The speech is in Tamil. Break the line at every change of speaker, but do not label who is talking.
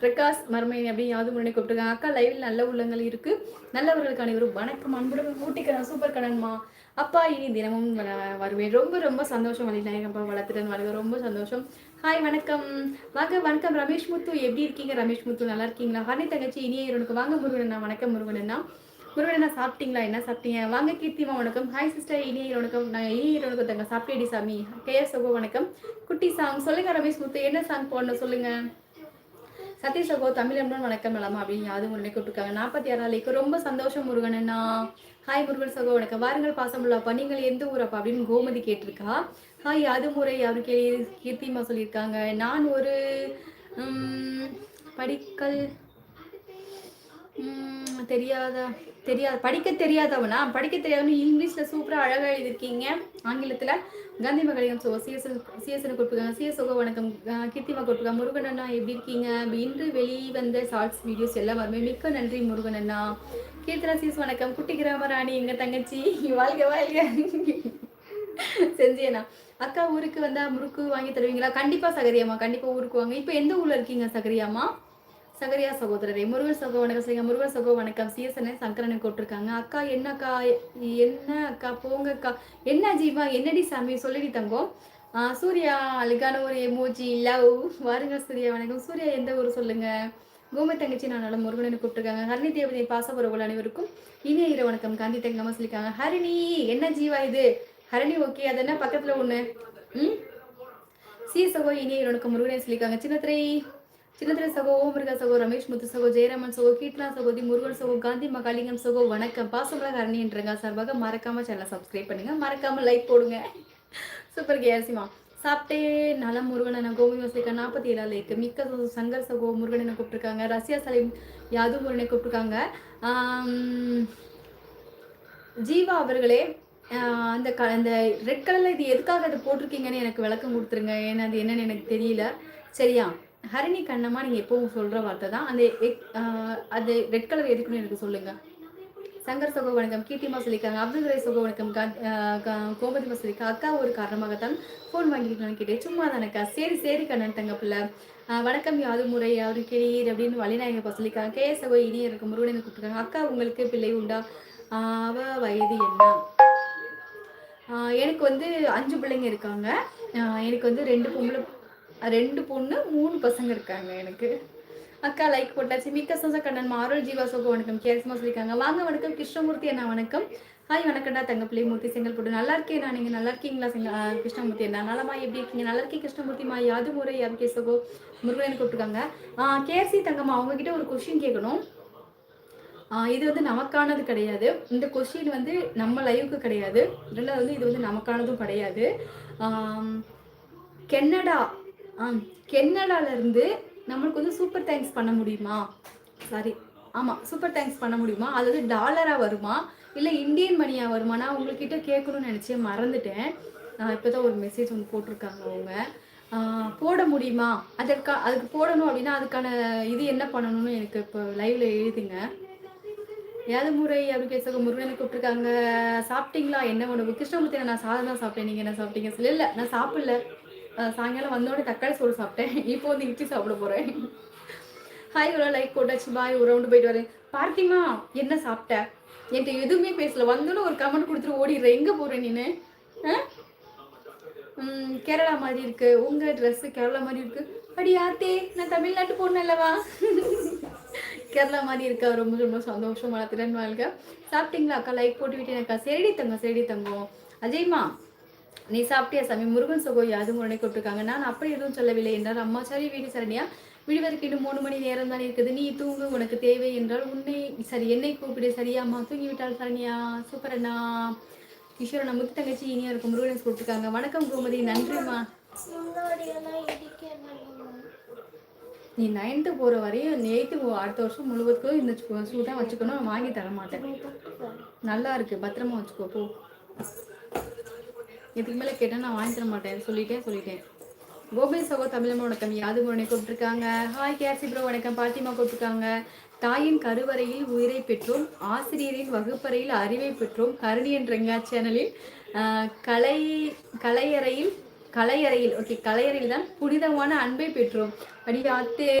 பிரகாஷ் மர்மை அப்படின்னு யாவது முன்னே கூப்பிட்டுருக்காங்க. அக்கா லைவில் நல்ல உள்ளங்கள் இருக்கு. நல்லவர்களுக்கு அனைவரும் வணக்கம். அன்புடன் ஊட்டிக்கிறேன். சூப்பர் கடன்மா அப்பா இனி தினமும் வ- வருவேன். ரொம்ப ரொம்ப சந்தோஷம். வழிநாயகப்பா வளர்த்துடன் வருவேன் ரொம்ப சந்தோஷம். ஹாய் வணக்கம். வாங்க வணக்கம். ரமேஷ் முத்து எப்படி இருக்கீங்க? ரமேஷ் முத்து நல்லா இருக்கீங்களா? ஹனி தங்கச்சி இனிய இவனுக்கு வாங்க. முருகனண்ணா வணக்கம். முருகனண்ணா முருகனண்ணா சாப்பிட்டீங்களா? என்ன சாப்பிட்டீங்க? வாங்க கீர்த்திமா வணக்கம். ஹாய் சிஸ்டர் இனிய வணக்கம் நான் இனிய வணக்கம் தங்க சாப்பிட்டேடி சாமி. கேஎஸ் சகோ வணக்கம். குட்டி சாங் சொல்லுங்க ரமேஷ் முத்து என்ன சாங் போடணும் சொல்லுங்க. சதீஷ் சகோ தமிழம்டன் வணக்கம் நலமா அப்படின்னு யாரும் முன்னே கூப்பிட்டுருக்காங்க. நாற்பத்தி ஆறாம் ரொம்ப சந்தோஷம் முருகனண்ணா ஹாய் முருகன் சகோ வணக்கம் வாருங்கள் பாசமுள்ளாப்பா. நீங்கள் எந்த ஊரப்பா அப்படின்னு கோமதி கேட்டிருக்கா. ஹாய் அது முறை அவரு கே கீர்த்திமா சொல்லியிருக்காங்க. நான் ஒரு படிக்கல் தெரியாத? தெரியாத படிக்க தெரியாதவனா? படிக்க தெரியாதவனு? இங்கிலீஷில் சூப்பராக அழகாக எழுதியிருக்கீங்க. ஆங்கிலத்தில் காந்தி மகளிரம் சோ சிஎஸ்என் சிஎஸ்என் கொடுத்துருக்காங்க சிஎஸ் வணக்கம் கீர்த்திமா கொடுத்துருக்காங்க முருகன் அண்ணா எப்படி இருக்கீங்க? இன்று வெளிவந்த ஷார்ட்ஸ் வீடியோஸ் எல்லாம் வருமே மிக்க நன்றி முருகன் அண்ணா. கீர்த்தனா சிஎஸ் வணக்கம். குட்டி கிராமராணி ராணி தங்கச்சி? வாழ்க வாழ்க. செஞ்சியண்ணா. அக்கா ஊருக்கு வந்தால் முறுக்கு வாங்கி தருவீங்களா? கண்டிப்பாக சகரியாம்மா கண்டிப்பாக ஊருக்கு வாங்க. இப்போ எந்த ஊரில் இருக்கீங்க சகரியாம்மா? சகரியா சகோதரரே முருகன் சகோ வணக்கம் செய்யுங்க. முருகன் சகோ வணக்கம். சிஎஸ்என் சங்கரனை கூப்பிட்டுருக்காங்க அக்கா என்ன அக்கா? என்ன அக்கா? போங்க அக்கா. என்ன ஜீவா? என்னடி சாமி? சொல்லிடி தங்கம். சூர்யா அழகான ஒரு எமோஜி லவ் வாருங்க சூர்யா வணக்கம். சூர்யா எந்த ஊர் சொல்லுங்க? கோமை தங்கச்சி நான் நல்ல முருகனை கூப்பிட்டுருக்காங்க. ஹரிணி தேவதை பாசபுரவுகள் அனைவருக்கும் இனிய இர வணக்கம். காந்தி தங்கம்மா சொல்லியிருக்காங்க ஹரிணி என்ன ஜீவா இது? ஹரிணி ஓகே அது என்ன? பக்கத்துல ஒண்ணு. ம்? சி சகோ இனிய வணக்கம். முருகனை சொல்லியிருக்காங்க சின்னத்திரை. சின்னத்திரை சகோ ஓமிருகா சகோ ரமேஷ் முத்து சகோ ஜெயராமன் சகோ கீர்த்தனா சகோதி முருகன் சகோ காந்தி மகாலிங்கம் சகோ வணக்கம். பாசமலா ஹரணின்றங்க சார்பாக மறக்காம சேனலை சப்ஸ்கிரைப் பண்ணுங்க. மறக்காம லைக் போடுங்க. சூப்பர் கேசிமா சாப்பிட்டே நலம் முருகனை கோமி வசிக்க நாற்பத்தி ஏழாவது இருக்கு மிக்க சங்கர் சகோ முருகனை கூப்பிட்டுருக்காங்க. ரஷ்யா சலீம் யாது முருகனை கூப்பிட்டுருக்காங்க. ஜீவா அவர்களே அந்த க அந்த ரெட் கலரில் இது எதுக்காக அதை போட்டிருக்கீங்கன்னு எனக்கு விளக்கம் கொடுத்துருங்க. ஏன்னா அது என்னன்னு எனக்கு தெரியல. சரியா? ஹரிணி கண்ணம்மா நீங்கள் எப்பவும் சொல்கிற வார்த்தை தான். அந்த எக்- அது ரெட் கலர் எதுக்குன்னு எனக்கு சொல்லுங்கள் சங்கர் சகோ வணக்கம் கீர்த்திமா சொல்லியிருக்காங்க அப்துல் ரே சகோ வணக்கம் கோமதிமா சொல்லியிருக்கா அக்கா ஒரு காரணமாகத்தான் ஃபோன் வாங்கிக்கலாம்னு கேட்டேன். சும்மா தானக்கா சரி சரி கண்ணன் தங்க பிள்ளை வணக்கம் யாது முறை யாரு கிளீர் அப்படின்னு வழிநாயகப்பா சொல்லியிருக்காங்க. கே சகோ இனி இருக்கு முருகனை கூப்பிட்டுருக்காங்க. அக்கா உங்களுக்கு பிள்ளை உண்டா? அவ வயது என்ன? எனக்கு வந்து அஞ்சு பிள்ளைங்க இருக்காங்க. எனக்கு வந்து ரெண்டு பொம்பளை ரெண்டு பொண்ணு மூணு பசங்க இருக்காங்க எனக்கு. அக்கா லைக் போட்டாச்சு. மிக்க சோச கண்ணன் மாருள் ஜீவா சோக வணக்கம். கேரஸ்மா சொல்லியிருக்காங்க வாங்க வணக்கம். கிருஷ்ணமூர்த்தி அண்ணா வணக்கம். ஹாய் வணக்கம்டா தங்கப்பிள்ளை மூர்த்தி செங்கல் போட்டு. நல்லா இருக்கேன் நான் நீங்கள் நல்லா இருக்கீங்களா செங்க கிருஷ்ணமூர்த்தி அண்ணா? நலமா எப்படி இருக்கீங்க? நல்லா இருக்கேன் கிருஷ்ணமூர்த்தி மா யாது முறை? யார் கேசகோ முருகன் கூப்பிட்டுருக்காங்க. கேசி தங்கம்மா அவங்ககிட்ட ஒரு கொஷின் கேட்கணும் இது வந்து நமக்கானது கிடையாது. இந்த கொஸ்டின் வந்து நம்ம லைவுக்கு கிடையாது. ரெண்டாவது வந்து இது வந்து நமக்கானதும் கிடையாது. கென்னடா ஆ கென்னடாலேருந்து நம்மளுக்கு வந்து சூப்பர் தேங்க்ஸ் பண்ண முடியுமா? சாரி ஆமாம் சூப்பர் தேங்க்ஸ் பண்ண முடியுமா? அது வந்து டாலராக வருமா? இல்லை இந்தியன் மணியாக வருமா? நான் உங்கள்கிட்ட கேட்கணும்னு நினச்சேன் மறந்துட்டேன். இப்போ தான் ஒரு மெசேஜ் ஒன்று போட்டிருக்காங்க அவங்க. போட முடியுமா? அதற்கா அதுக்கு போடணும் அப்படின்னா அதுக்கான இது என்ன பண்ணணும்னு எனக்கு இப்போ லைவ்ல எழுதுங்க. ஏது முறை அப்படி பேச முருகனை கூப்பிட்டுருக்காங்க. சாப்பிட்டீங்களா? என்ன உணவு? கிருஷ்ணமூர்த்தி நான் சாதம் தான் சாப்பிட்டேன். நீங்கள் என்ன சாப்பிட்டீங்க? சொல்லி. இல்லை நான் சாப்பிடல. சாயங்காலம் வந்தோடனே தக்காளி சோறு சாப்பிட்டேன். இப்போ வந்து இட்லி சாப்பிட போகிறேன் ஹாய் ஒரு லைக் போட்டாச்சு. பாய் ஒரு ரவுண்டு போயிட்டு வரேன். பார்த்திமா என்ன சாப்பிட்ட? என்கிட்ட எதுவுமே பேசல. வந்தோடனே ஒரு கமெண்ட் கொடுத்துட்டு ஓடிடுறேன் எங்கே போகிறேன் நீனு? ஆ கேரளா மாதிரி இருக்கு. உங்க ட்ரெஸ்ஸு கேரளா மாதிரி இருக்கு. அடி ஆத்தே நான் தமிழ்நாட்டு பொண்ணு அல்லவா? கேரளா மாதிரி இருக்கா? ரொம்ப ரொம்ப சந்தோஷம் வளர்த்துடன் வாழ்க. சாப்பிட்டீங்களா அக்கா? லைக் போட்டு விட்டேனக்கா செடி தங்கம் செடி தங்கம். அஜய்மா நீ சாப்பிட்டியா சாமி? முருகன் சகோ யாது முரணை கூப்பிட்டுருக்காங்க. நான் அப்படி எதுவும் சொல்லவில்லை என்றால் அம்மா சரி வீடு சரணியா. விடுவதற்கு இன்னும் மூணு மணி நேரம் தான் இருக்குது. நீ தூங்கு உனக்கு தேவை என்றால் உன்னை சரி என்னை கூப்பிடு. சரியாம்மா தூங்கி விட்டால் சரணியா. சூப்பர் அண்ணா. ஈஸ்வரன் முத்து தங்கச்சி இனியா இருக்கும். முருகன் கூப்பிட்டுருக்காங்க. வணக்கம் கோமதி நன்றிம்மா. நீ நைன்த்து போகிற வரையும் எயித்து அடுத்த வருஷம் முழுவதுக்கும் இந்த ஷூ தான் வச்சுக்கணும். நான் வாங்கி தர மாட்டேன் நல்லா இருக்கு. பத்திரமா வச்சுக்கோ. போ. இதுக்கு மேலே கேட்டால் நான் வாங்கி தர மாட்டேன். சொல்லிட்டேன் சொல்லிட்டேன் கோபி சகோ தமிழம்மா வணக்கம். யாது உடனே கூப்பிட்டுருக்காங்க? ஹாய் கேசி ப்ரோ வணக்கம். பாத்திமா கூப்பிட்டுருக்காங்க. தாயின் கருவறையில் உயிரை பெற்றோம் ஆசிரியரின் வகுப்பறையில் அறிவை பெற்றோம் கருணி என்ற ரங்கா சேனலில் கலை கலையறையில் கலையறையில் ஓகே கலையறையில் தான் புனிதமான அன்பை பெற்றோம். அப்படி அத்தே.